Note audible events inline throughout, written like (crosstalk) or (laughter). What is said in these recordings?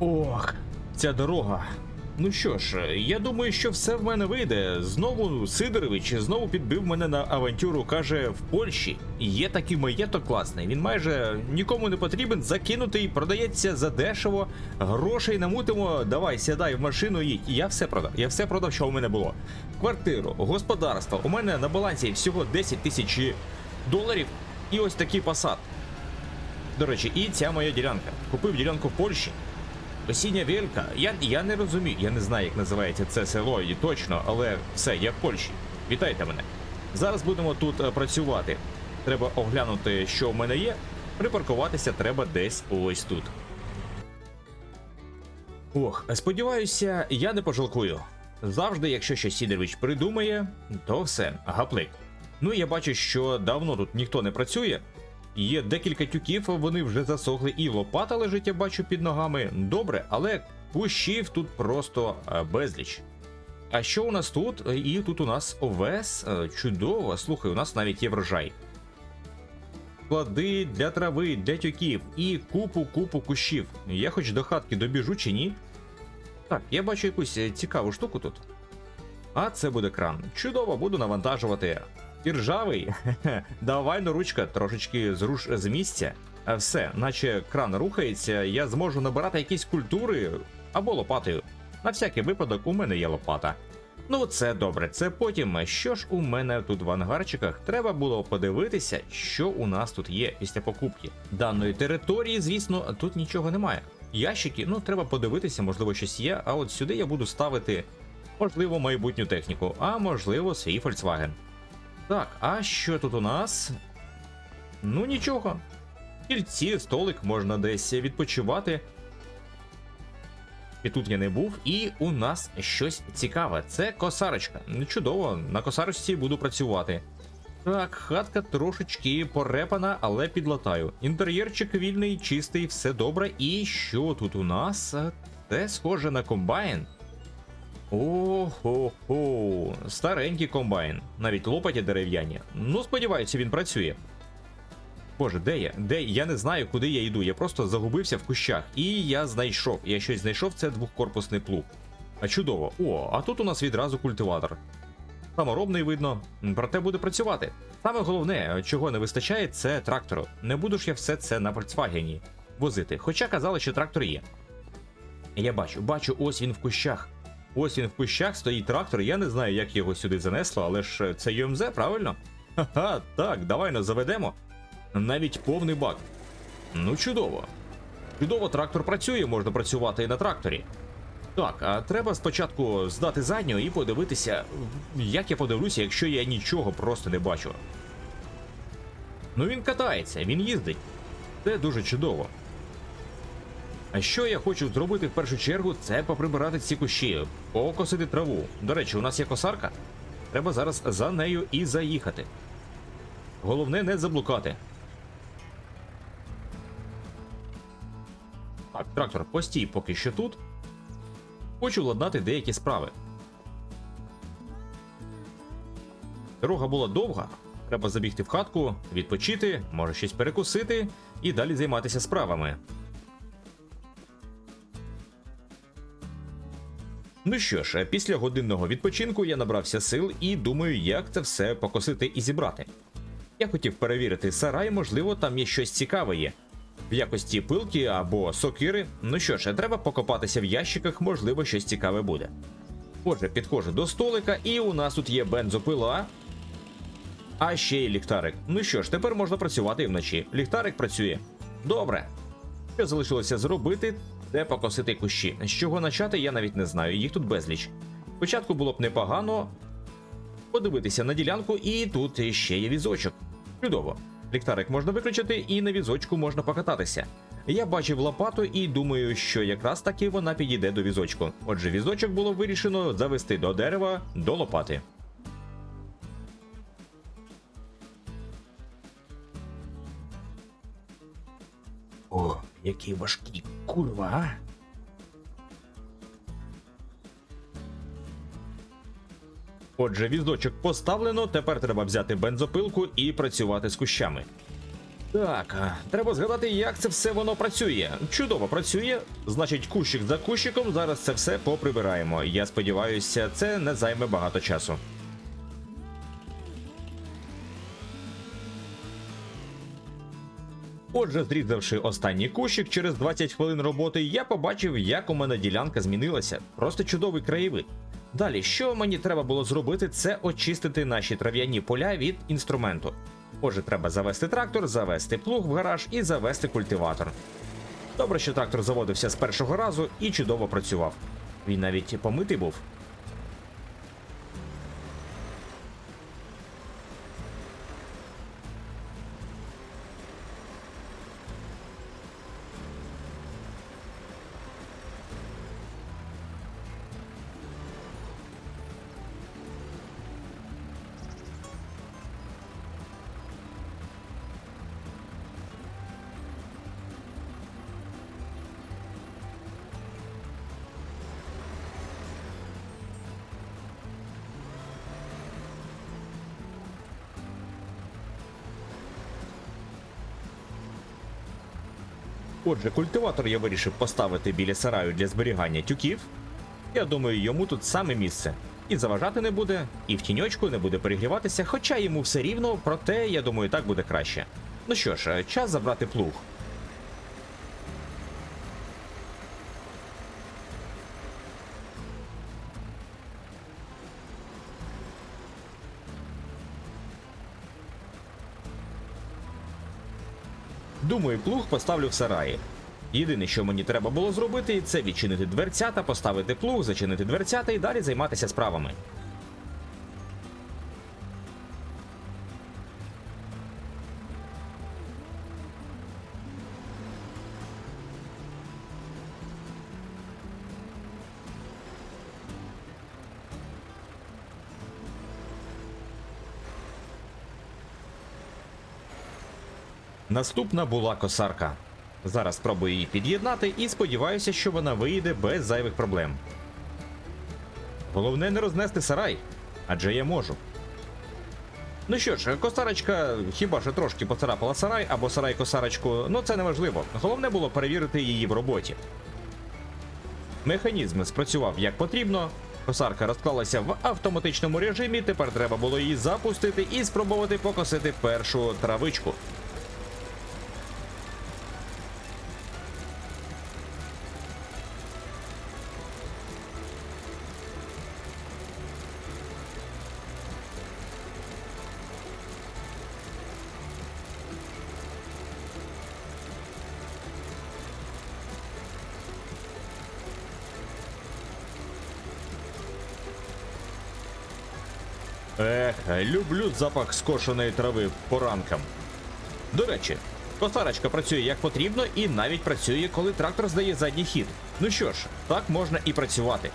Ох, ця дорога. Ну що ж, я думаю, що все в мене вийде. Знову Сидорович знову підбив мене на авантюру. каже, в Польщі є такий маєток класний. Він майже нікому не потрібен, закинутий, продається за дешево. Грошей намутимо. Давай, сідай в машину. І Я все продав. Я все продав, що у мене було. Квартиру, господарство. У мене на балансі всього 10 тисяч доларів. І ось такий посад. До речі, і ця моя ділянка. Купив ділянку в Польщі. Осіння вілька. Я, я не розумію, я не знаю, як називається це село і точно, але все, я в Польщі. Вітайте мене. Зараз будемо тут е, працювати. Треба оглянути, що в мене є. Припаркуватися треба десь ось тут. Ох, сподіваюся, я не пожалкую. Завжди, якщо щось Сідорович придумає, то все, гаплик. Ну, я бачу, що давно тут ніхто не працює. Є декілька тюків, вони вже засохли, і лопата лежить, я бачу під ногами. Добре, але кущів тут просто е, безліч. А що у нас тут? І тут у нас овес. Е, Чудово. Слухай, у нас навіть є врожай. Склади для трави, для тюків і купу-купу кущів. Я хоч до хатки добіжу чи ні? Так, я бачу якусь е, цікаву штуку тут. А це буде кран. Чудово, буду навантажувати. І ржавий. (laughs) Давай ну ручка трошечки зруш з місця. Все, наче кран рухається, я зможу набирати якісь культури або лопатою. На всякий випадок у мене є лопата. Ну, це добре, це потім. Що ж у мене тут в ангарчиках? Треба було подивитися, що у нас тут є після покупки. Даної території, звісно, тут нічого немає. Ящики, ну треба подивитися, можливо, щось є. А от сюди я буду ставити, можливо, майбутню техніку, а можливо, свій Volkswagen. Так, а що тут у нас? Ну нічого. Кільці, столик, можна десь відпочивати. І тут я не був, і у нас щось цікаве. Це косарочка. Чудово, на косарочці буду працювати. Так, хатка трошечки порепана, але підлатаю. Інтер'єрчик вільний, чистий, все добре. І що тут у нас? Це схоже на комбайн. Ого-го, старенький комбайн, навіть лопаті дерев'яні. Ну, сподіваюся, він працює. Боже, де я? Де я не знаю, куди я йду. Я просто загубився в кущах. І я знайшов. Я щось знайшов, це двохкорпусний плуг. А чудово. О, а тут у нас відразу культиватор. Саморобний видно, проте буде працювати. Саме головне, чого не вистачає, це трактору. Не буду ж я все це на Volkswagen возити. Хоча казали, що трактор є. Я бачу, бачу, ось він в кущах. Ось він в кущах стоїть трактор. Я не знаю, як його сюди занесло, але ж це ЮМЗ, правильно? Ха-ха, так, давай ну заведемо. Навіть повний бак. Ну, чудово. Чудово, трактор працює, можна працювати і на тракторі. Так, а треба спочатку здати задню і подивитися, як я подивлюся, якщо я нічого просто не бачу. Ну він катається, він їздить. Це дуже чудово. А що я хочу зробити в першу чергу, це поприбирати ці кущі, покосити траву. До речі, у нас є косарка. Треба зараз за нею і заїхати. Головне не заблукати. Так, трактор, постій поки що тут. Хочу владнати деякі справи. Дорога була довга. Треба забігти в хатку, відпочити, може щось перекусити і далі займатися справами. Ну що ж, після годинного відпочинку я набрався сил і думаю, як це все покосити і зібрати. Я хотів перевірити сарай, можливо, там є щось цікаве є. В якості пилки або сокири. Ну що ж, треба покопатися в ящиках, можливо, щось цікаве буде. Отже, підходжу до столика, і у нас тут є бензопила. А ще й ліхтарик. Ну що ж, тепер можна працювати і вночі. Ліхтарик працює. Добре. Що залишилося зробити, де покосити кущі. З чого почати, я навіть не знаю, їх тут безліч. Спочатку було б непогано подивитися на ділянку, і тут ще є візочок. Чудово. Ліхтарик можна виключити, і на візочку можна покататися. Я бачив лопату і думаю, що якраз таки вона підійде до візочку. Отже, візочок було вирішено завести до дерева до лопати. О, який важкий курва, а? Отже, віздочок поставлено, тепер треба взяти бензопилку і працювати з кущами. Так, треба згадати, як це все воно працює. Чудово працює. Значить, кущик за кущиком зараз це все поприбираємо. Я сподіваюся, це не займе багато часу. Отже, зрізавши останній кущик через 20 хвилин роботи, я побачив, як у мене ділянка змінилася. Просто чудовий краєвид. Далі, що мені треба було зробити, це очистити наші трав'яні поля від інструменту. Отже, треба завести трактор, завести плуг в гараж і завести культиватор. Добре, що трактор заводився з першого разу і чудово працював. Він навіть помитий був. Отже, культиватор я вирішив поставити біля сараю для зберігання тюків. Я думаю, йому тут саме місце. І заважати не буде, і в тіньочку не буде перегріватися, хоча йому все рівно, проте я думаю, так буде краще. Ну що ж, час забрати плуг. Думаю, плуг поставлю в сараї. Єдине, що мені треба було зробити, це відчинити дверцята, поставити плуг, зачинити дверцята і далі займатися справами. Наступна була косарка. Зараз спробую її під'єднати і сподіваюся, що вона вийде без зайвих проблем. Головне не рознести сарай, адже я можу. Ну що ж, косарочка хіба що трошки поцарапала сарай або сарай косарочку, ну це не важливо. Головне було перевірити її в роботі. Механізм спрацював як потрібно. Косарка розклалася в автоматичному режимі. Тепер треба було її запустити і спробувати покосити першу травичку. Ех, люблю запах скошеної трави по ранкам. До речі, косарочка працює як потрібно і навіть працює, коли трактор здає задній хід. Ну що ж, так можна і працювати.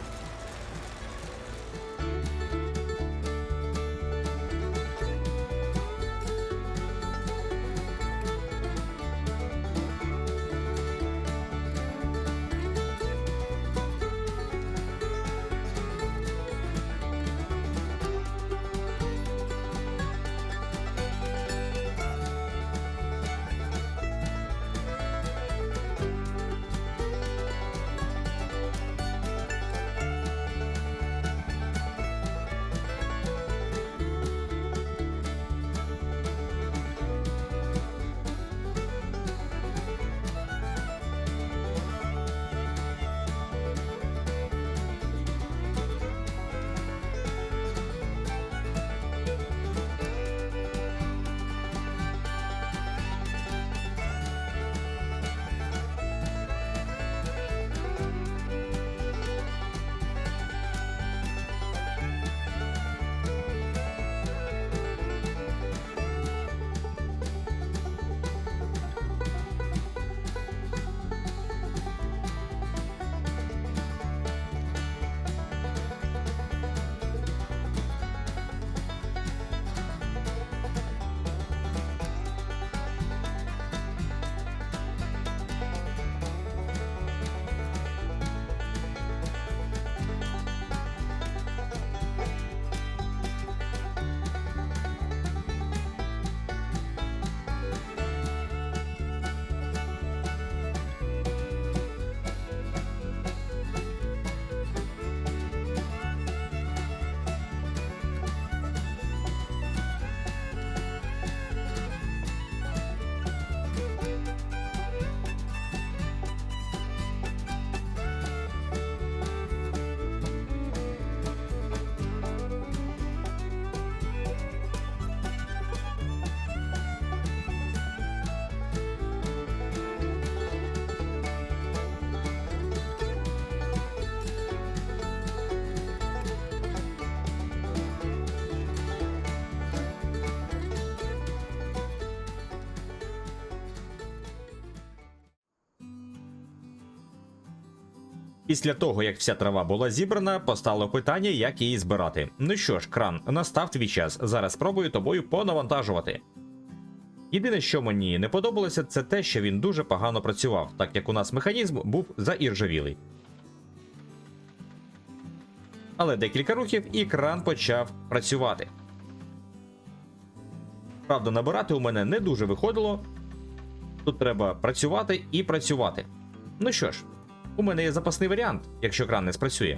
Після того, як вся трава була зібрана, постало питання, як її збирати. Ну що ж, кран, настав твій час. Зараз спробую тобою понавантажувати. Єдине, що мені не подобалося, це те, що він дуже погано працював, так як у нас механізм був заіржавілий. Але декілька рухів і кран почав працювати. Правда, набирати у мене не дуже виходило. Тут треба працювати і працювати. Ну що ж, у мене є запасний варіант, якщо кран не спрацює.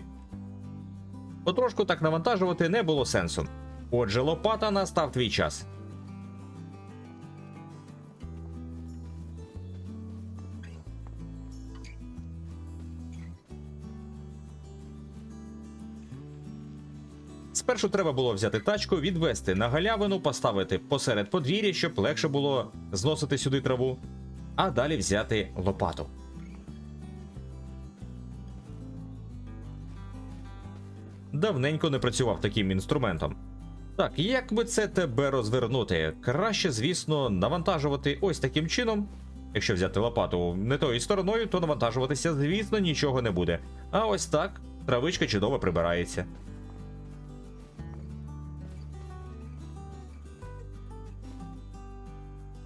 Потрошку так навантажувати не було сенсу. Отже, лопата настав твій час. Спершу треба було взяти тачку, відвести на галявину, поставити посеред подвір'я, щоб легше було зносити сюди траву, а далі взяти лопату. Давненько не працював таким інструментом. Так, як би це тебе розвернути? Краще, звісно, навантажувати ось таким чином. Якщо взяти лопату не тою стороною, то навантажуватися, звісно, нічого не буде. А ось так травичка чудово прибирається.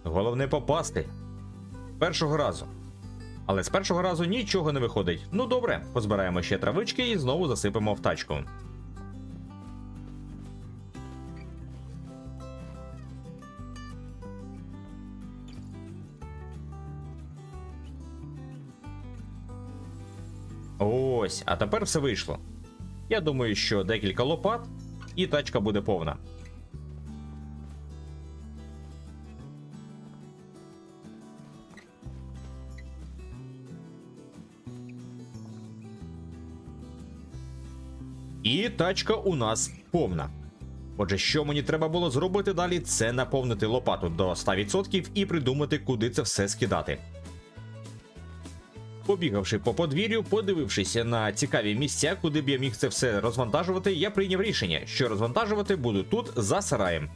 Головне попасти. Першого разу. Але з першого разу нічого не виходить. Ну добре, позбираємо ще травички і знову засипемо в тачку. Ось, а тепер все вийшло. Я думаю, що декілька лопат, і тачка буде повна. І тачка у нас повна. Отже, що мені треба було зробити далі, це наповнити лопату до 100% і придумати, куди це все скидати. Побігавши по подвір'ю, подивившись на цікаві місця, куди б я міг це все розвантажувати, я прийняв рішення, що розвантажувати буду тут за сараєм.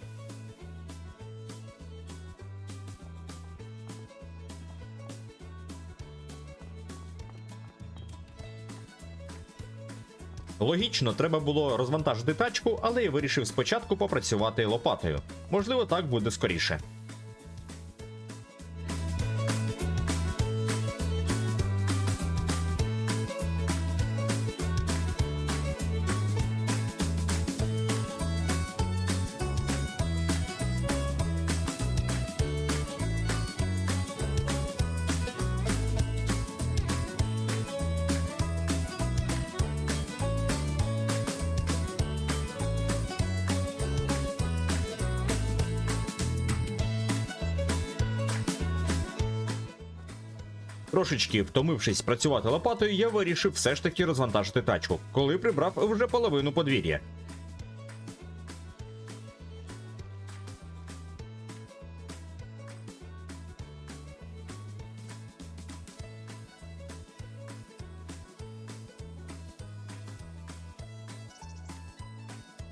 Логічно, треба було розвантажити тачку, але я вирішив спочатку попрацювати лопатою. Можливо, так буде скоріше. Трошечки втомившись працювати лопатою, я вирішив все ж таки розвантажити тачку, коли прибрав вже половину подвір'я.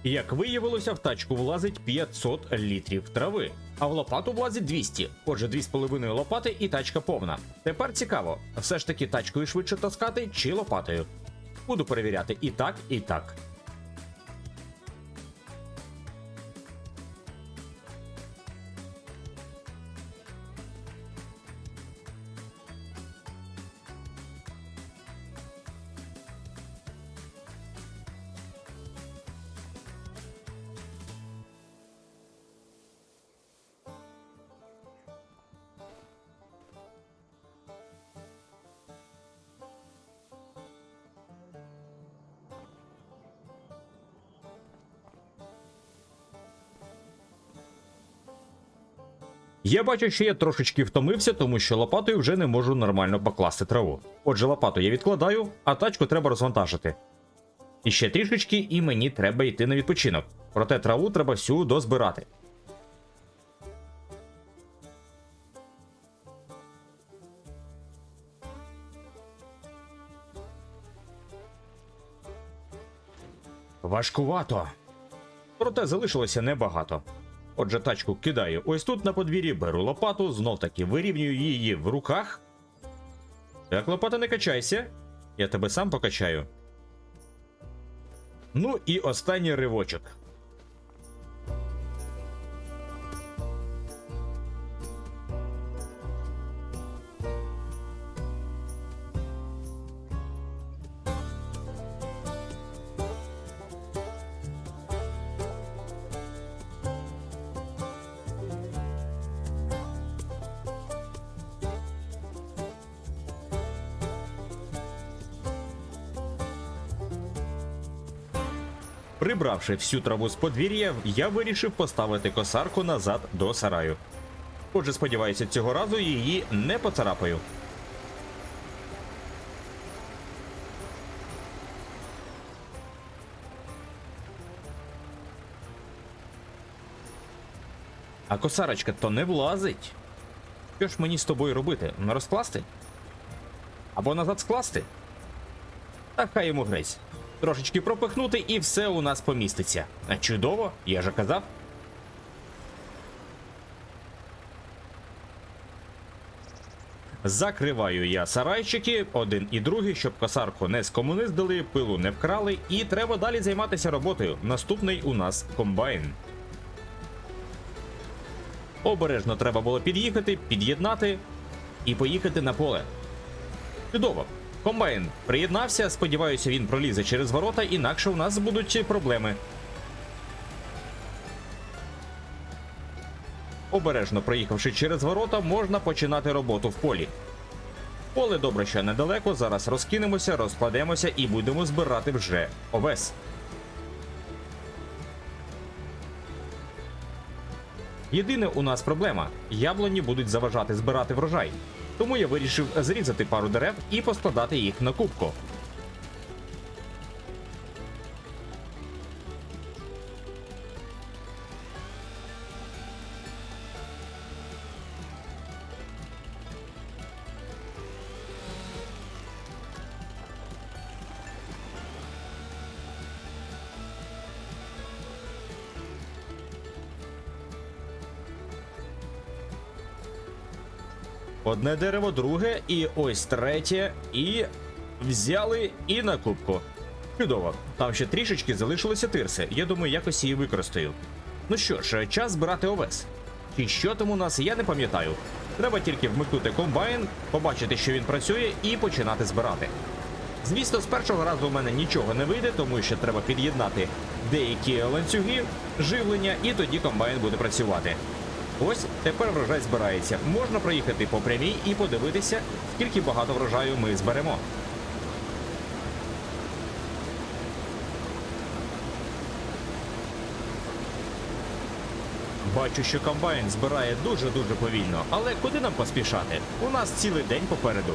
Як виявилося, в тачку влазить 500 літрів трави, а в лопату влазить 200. Отже, 2,5 лопати і тачка повна. Тепер цікаво, все ж таки тачкою швидше таскати чи лопатою. Буду перевіряти і так, і так. Я бачу, що я трошечки втомився, тому що лопатою вже не можу нормально покласти траву. Отже, лопату я відкладаю, а тачку треба розвантажити. І ще трішечки, і мені треба йти на відпочинок. Проте траву треба всю дозбирати. Важкувато. Проте залишилося небагато. Отже, тачку кидаю ось тут на подвір'ї, беру лопату, знов таки вирівнюю її в руках. Так, лопата, не качайся. Я тебе сам покачаю. Ну і останній ривочок. Прибравши всю траву з подвір'я, я вирішив поставити косарку назад до сараю. Отже, сподіваюся, цього разу її не поцарапаю. А косарочка то не влазить. Що ж мені з тобою робити? Розкласти? Або назад скласти? Та хай йому грець. Трошечки пропихнути і все у нас поміститься. Чудово, я же казав. Закриваю я сарайчики, один і другий, щоб косарку не скомуниздили, пилу не вкрали, і треба далі займатися роботою. Наступний у нас комбайн. Обережно треба було під'їхати, під'єднати і поїхати на поле. Чудово. Комбайн приєднався, сподіваюся, він пролізе через ворота, інакше у нас будуть проблеми. Обережно проїхавши через ворота, можна починати роботу в полі. Поле добре, що недалеко. Зараз розкинемося, розкладемося і будемо збирати вже овес. Єдине у нас проблема: яблуні будуть заважати збирати врожай. Тому я вирішив зрізати пару дерев і поскладати їх на кубку. Одне дерево, друге, і ось третє, і взяли і на кубку. Чудово. Там ще трішечки залишилося тирси. Я думаю, якось її використаю. Ну що ж, час збирати овес. І що там у нас, я не пам'ятаю. Треба тільки вмикнути комбайн, побачити, що він працює, і починати збирати. Звісно, з першого разу у мене нічого не вийде, тому що треба під'єднати деякі ланцюги, живлення, і тоді комбайн буде працювати. Ось тепер врожай збирається. Можна проїхати по прямій і подивитися, скільки багато врожаю ми зберемо. Бачу, що комбайн збирає дуже-дуже повільно, але куди нам поспішати? У нас цілий день попереду.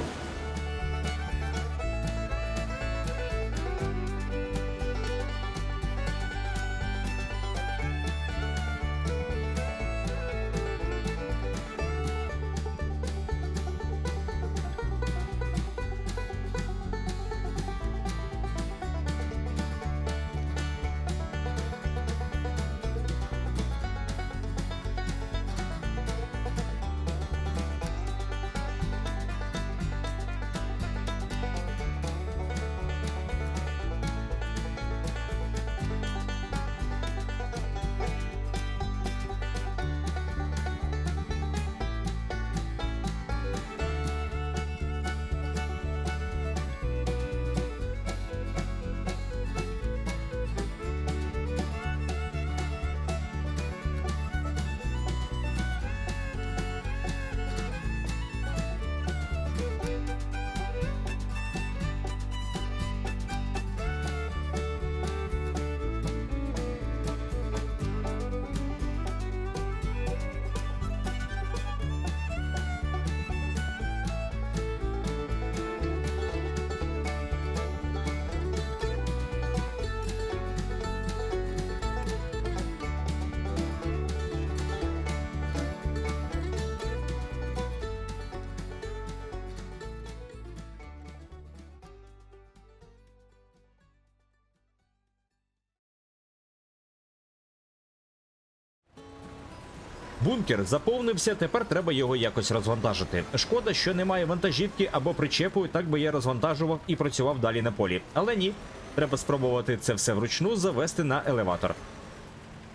Бункер заповнився, тепер треба його якось розвантажити. Шкода, що немає вантажівки або причепу, так би я розвантажував і працював далі на полі. Але ні, треба спробувати це все вручну завести на елеватор.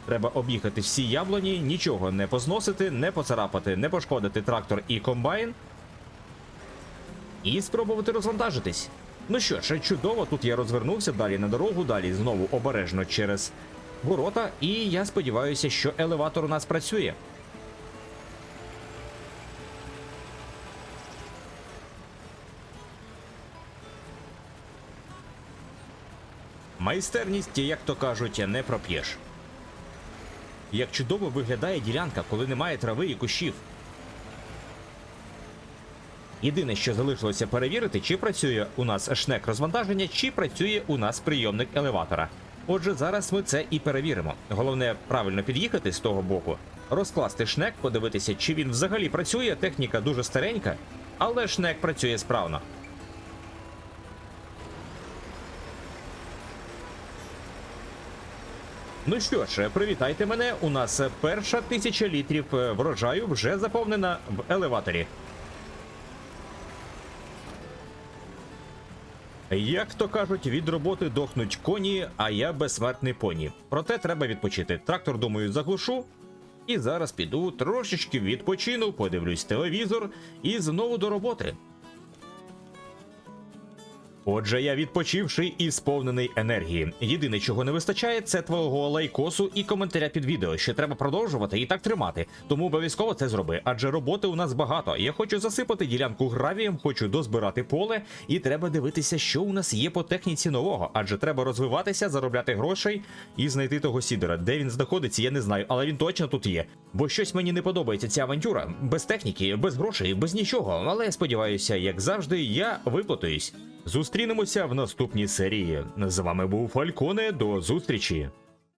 Треба об'їхати всі яблуні, нічого не позносити, не поцарапати, не пошкодити трактор і комбайн. І спробувати розвантажитись. Ну що ж, чудово, тут я розвернувся далі на дорогу, далі знову обережно через ворота, і я сподіваюся, що елеватор у нас працює. Майстерність, як то кажуть, не проп'єш. Як чудово виглядає ділянка, коли немає трави і кущів. Єдине, що залишилося перевірити, чи працює у нас шнек розвантаження, чи працює у нас прийомник елеватора. Отже, зараз ми це і перевіримо. Головне правильно під'їхати з того боку, розкласти шнек, подивитися, чи він взагалі працює. Техніка дуже старенька, але шнек працює справно. Ну що ж, привітайте мене. У нас перша тисяча літрів е, врожаю вже заповнена в елеваторі. Як то кажуть, від роботи дохнуть коні, а я безсмертний поні. Проте треба відпочити. Трактор, думаю, заглушу. І зараз піду трошечки відпочину, подивлюсь телевізор і знову до роботи. Отже, я відпочивший і сповнений енергії. Єдине, чого не вистачає, це твого лайкосу і коментаря під відео. Ще треба продовжувати і так тримати. Тому обов'язково це зроби. Адже роботи у нас багато. Я хочу засипати ділянку гравієм, хочу дозбирати поле, і треба дивитися, що у нас є по техніці нового. Адже треба розвиватися, заробляти грошей і знайти того сідера. Де він знаходиться, я не знаю, але він точно тут є. Бо щось мені не подобається ця авантюра. Без техніки, без грошей, без нічого. Але сподіваюся, як завжди, я виплатуюсь. Зустрінемося в наступній серії. З вами був Фальконе. До зустрічі.